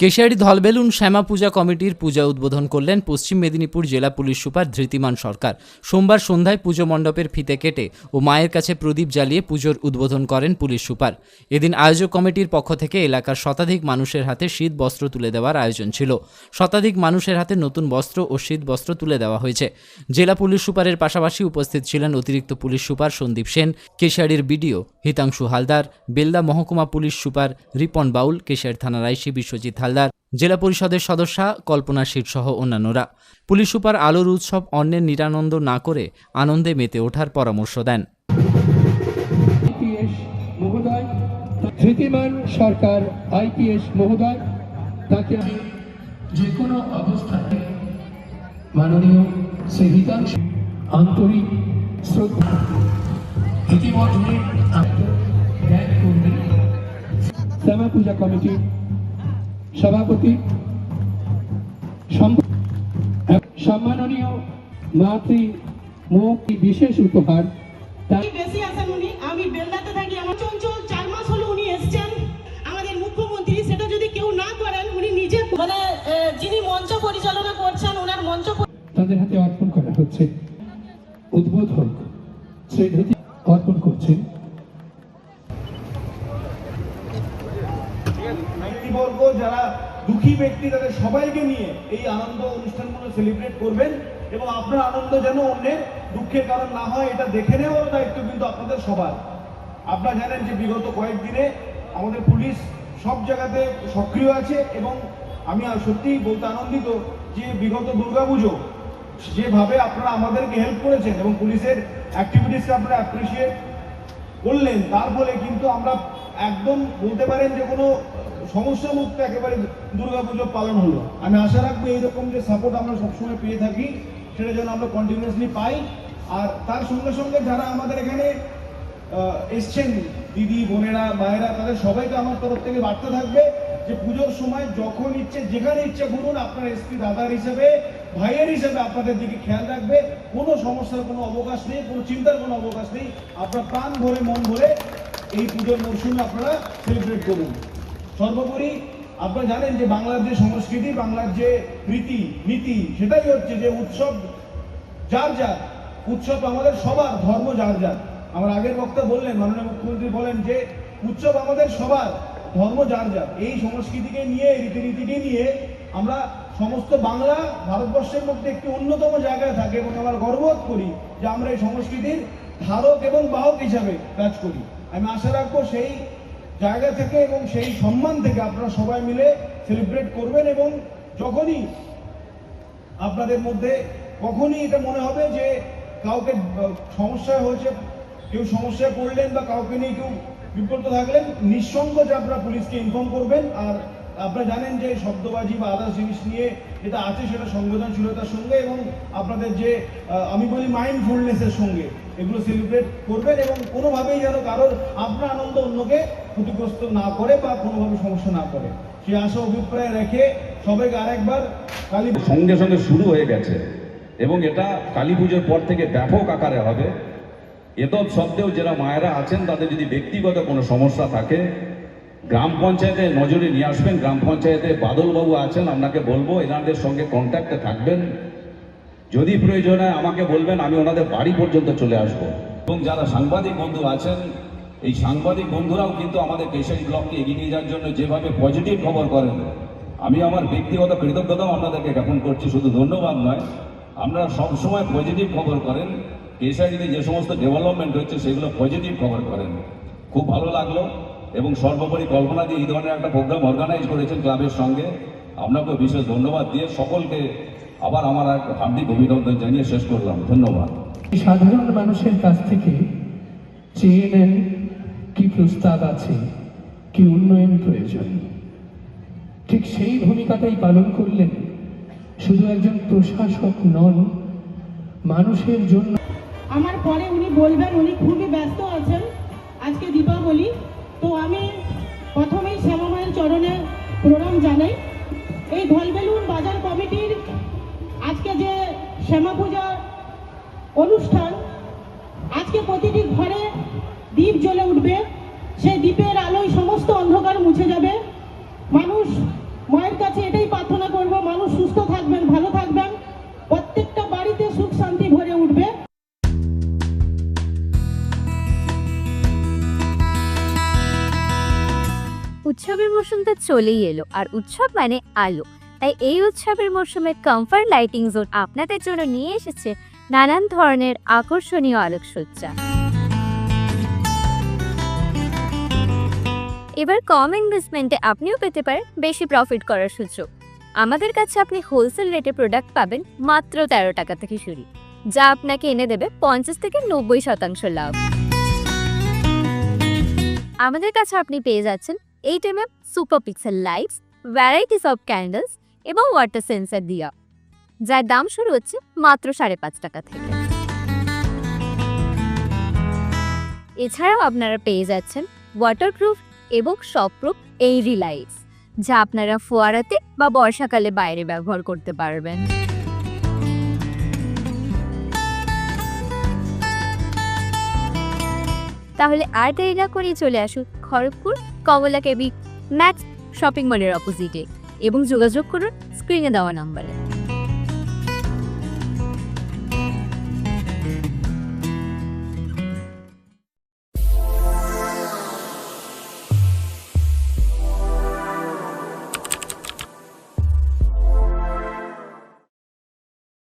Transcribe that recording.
কেশিয়ারি ধলবেলুন শ্যামা পূজা কমিটির পূজা উদ্বোধন করলেন পশ্চিম মেদিনীপুর জেলা পুলিশ সুপার ধৃতিমান সরকার। সোমবার সন্ধ্যায় পুজো মণ্ডপের ফিতে কেটে ও মায়ের কাছে প্রদীপ জ্বালিয়ে পুজোর উদ্বোধন করেন পুলিশ সুপার। এদিন আয়োজক কমিটির পক্ষ থেকে এলাকার শতাধিক মানুষের হাতে শীত বস্ত্র তুলে দেওয়ার আয়োজন ছিল। শতাধিক মানুষের হাতে নতুন বস্ত্র ও শীত বস্ত্র তুলে দেওয়া হয়েছে। জেলা পুলিশ সুপারের পাশাপাশি উপস্থিত ছিলেন অতিরিক্ত পুলিশ সুপার সন্দীপ সেন, কেশিয়ারির বিডিও হিতাংশু হালদার, বেলদা মহকুমা পুলিশ সুপার রিপন বাউল, কেশিয়ার থানার আইসি বিশ্বজিৎ হালদার, জেলা পরিষদের সদস্যা, কল্পনা শীট সহ অন্যান্যরা। পুলিশ সুপার আলোর উৎসব অন্যের নিরানন্দ না করে আনন্দে মেতে ওঠার পরামর্শ দেন। ধৃতিমান সরকার আইপিএস মহোদয়, তাকে যে কোনো অবস্থায় মাননীয় শ্রী আন্তরিক শ্রদ্ধা ইতিমধ্যে শ্যামা পূজা কমিটির সভাপতি সম- সম্মাননীয় মাতৃ মুখ বিশেষ উপহার বেশি আসেন উনি আমি বেলদাতে থাকি আমার চঞ্চল চার মাস হলো উনি এসছেন। আমাদের মুখ্যমন্ত্রী সেটা যদি কেউ না করেন উনি নিজে মানে যিনি মঞ্চ পরিচালনা করছেন ওনার মঞ্চ তাদের হাতে অর্পণ করা হচ্ছে। উদ্বোধক শ্রী অর্পণ করছেন। ব্যক্তিবর্গ যারা দুঃখী ব্যক্তি, তাদের সবাইকে নিয়ে এই আনন্দ অনুষ্ঠানগুলো সেলিব্রেট করবেন এবং আপনার আনন্দ যেন অন্যের দুঃখের কারণ না হয়, এটা দেখে নেওয়ার দায়িত্ব কিন্তু আপনাদের সবার। আপনারা জানেন যে বিগত কয়েকদিনে আমাদের পুলিশ সব জায়গাতে সক্রিয় আছে এবং আমি সত্যিই বলতে আনন্দিত যে বিগত দুর্গাপুজো যেভাবে আপনারা আমাদেরকে হেল্প করেছেন এবং পুলিশের অ্যাক্টিভিটিসকে আপনারা অ্যাপ্রিসিয়েট করলেন, তার ফলে কিন্তু আমরা একদম বলতে পারেন যে কোনো সমস্যা মুক্ত একেবারে দুর্গাপুজো পালন হলো। আমি আশা রাখব এইরকম যে সাপোর্ট আমরা সবসময় পেয়ে থাকি, সেটা যেন আমরা কন্টিনিউয়াসলি পাই। আর তার সঙ্গে সঙ্গে যারা আমাদের এখানে এসছেন, দিদি, বোনেরা, মায়েরা, তাদের সবাইকে আমার তরফ থেকে বার্তা থাকবে যে পুজোর সময় যখন ইচ্ছে, যেখানে ইচ্ছে ঘুরুন, আপনার এসপি দাদার হিসেবে, ভাইয়ের হিসেবে আপনাদের দিকে খেয়াল রাখবে। কোনো সমস্যার কোনো অবকাশ নেই, কোনো চিন্তার কোনো অবকাশ নেই। আপনার প্রাণ ভরে, মন ভরে এই পুজোর মরশুমে আপনারা সেলিব্রেট করুন। সর্বোপরি আপনারা জানেন যে বাংলার যে সংস্কৃতি, বাংলার যে রীতি, নীতি, সেটাই হচ্ছে যে উৎসব যার যার। উৎসব আমাদের সবার, ধর্ম যার যার। আমার আগের বক্তা বললেন, মাননীয় মুখ্যমন্ত্রী বলেন যে উৎসব আমাদের সবার, ধর্ম যার যার। এই সংস্কৃতিকে নিয়ে, রীতিনীতিকে নিয়ে আমরা সমস্ত বাংলা ভারতবর্ষের মধ্যে একটি অন্যতম জায়গায় থাকে এবং আমরা গর্ববোধ করি যে আমরা এই সংস্কৃতির ধারক এবং বাহক হিসাবে কাজ করি। আমি আশা রাখব সেই জায়গা থেকে এবং সেই সম্মান থেকে আপনারা সবাই মিলে সেলিব্রেট করবেন এবং যখনই আপনাদের মধ্যে কখনই এটা মনে হবে যে কাউকে সমস্যা হয়েছে, কেউ সমস্যায় পড়লেন বা কাউকে নিয়ে কেউ বিপদ থাকলেন যে আপনারা পুলিশকে ইনফর্ম করবেন আর আপনারা জানেন যে শব্দবাজি বা আদার্স জিনিস নিয়ে যেটা আছে সেটা সংবেদনশীলতার সঙ্গে এবং আপনাদের যে আমি বলি মাইন্ডফুলনেসের সঙ্গে এগুলো সেলিব্রেট করবেন এবং কোনোভাবেই যেন কারোর আপনার আনন্দ অন্যকে ক্ষতিগ্রস্ত না করে বা কোনোভাবে সমস্যা না করে। সেই আশা অভিপ্রায় রেখে সবাইকে আরেকবার কালী সঙ্গে সঙ্গে শুরু হয়ে গেছে এবং এটা কালী পুজোর পর থেকে ব্যাপক আকারে হবে। এতদ সত্ত্বেও যারা মায়েরা আছেন, তাদের যদি ব্যক্তিগত কোনো সমস্যা থাকে গ্রাম পঞ্চায়েতে নজরে নিয়ে আসবেন। গ্রাম পঞ্চায়েতে বাদলবাবু আছেন, আপনাকে বলব, এনাদের সঙ্গে কন্ট্যাক্টে থাকবেন। যদি প্রয়োজন হয় আমাকে বলবেন, আমি ওনাদের বাড়ি পর্যন্ত চলে আসব। এবং যারা সাংবাদিক বন্ধু আছেন, এই সাংবাদিক বন্ধুরাও কিন্তু আমাদের কেশারি ব্লককে এগিয়ে নিয়ে যাওয়ার জন্য যেভাবে পজিটিভ খবর করেন, আমি আমার ব্যক্তিগত কৃতজ্ঞতাও আপনাদেরকে জ্ঞাপন করছি, শুধু ধন্যবাদ নয়। আপনারা সবসময় পজিটিভ খবর করেন। কেশারিতে যে সমস্ত ডেভেলপমেন্ট হচ্ছে, সেগুলো পজিটিভ খবর করেন। খুব ভালো লাগল। এবং সর্বোপরি কল্পনা দিয়ে এই ধরনের একটা প্রোগ্রাম অর্গানাইজ করেছেন ক্লাবের সঙ্গে আপনাকে বিশেষ ধন্যবাদ দিয়ে সকলকে আবার আমার এক হার্দিক অভিনন্দন জানিয়ে শেষ করলাম। ধন্যবাদ। সাধারণ মানুষের কাছ থেকে চেয়ে নেন কি প্রস্তাব আছে কি উন্নয়ন প্রয়োজন। ঠিক সেই ভূমিকাটাই পালন করলেন শুধু একজন প্রশাসক নন মানুষের জন্য আমার পরে উনি বলবেন উনি খুবই ব্যস্ত আছেন। আজকে দীপাবলি। তো আমি প্রথমেই শ্যামা মায়ের চরণে প্রণাম জানাই। এই ধলবেলুন বাজার কমিটির আজকে যে শ্যামা পূজার অনুষ্ঠান, আজকে প্রতিটি ঘরে দ্বীপ জ্বলে উঠবে। উৎসবের মৌসুম তো চলেই এলো, আর উৎসব মানে আলো। তাই এই উৎসবের মৌসুমে কমফর্ট লাইটিং জোন আপনাদের জন্য নিয়ে এসেছে নানান ধরনের আকর্ষণীয় আলোকসজ্জা। এবার কম ইনভেস্টমেন্টে আপনিও পেতে পারেন বেশি প্রফিট করার সুযোগ। আমাদের কাছে আপনি হোলসেল রেটে প্রোডাক্ট পাবেন মাত্র তেরো টাকা থেকে শুরু, যা আপনাকে এনে দেবে পঞ্চাশ থেকে নব্বই শতাংশ লাভ। আমাদের কাছে আপনি পেয়ে যাচ্ছেন eight M M super pixel lights varieties of candles এবং ওয়াটার সেন্সার দিয়া। যার দাম শুরু হচ্ছে মাত্র সাড়ে পাঁচ টাকা থেকে। এছাড়াও আপনারা পেয়ে যাচ্ছেন ওয়াটারপ্রুফ এবং শপপ্রুফ এই রিলাইটস যা আপনারা ফোয়ারাতে বা বর্ষাকালে বাইরে ব্যবহার করতে পারবেন। তাহলে আর দেরি না করে চলে আসুন Kharagpur, Kamala KB max shopping মলের অপোজিটে এবং যোগাযোগ করুন স্ক্রিনে দেওয়া নাম্বারে।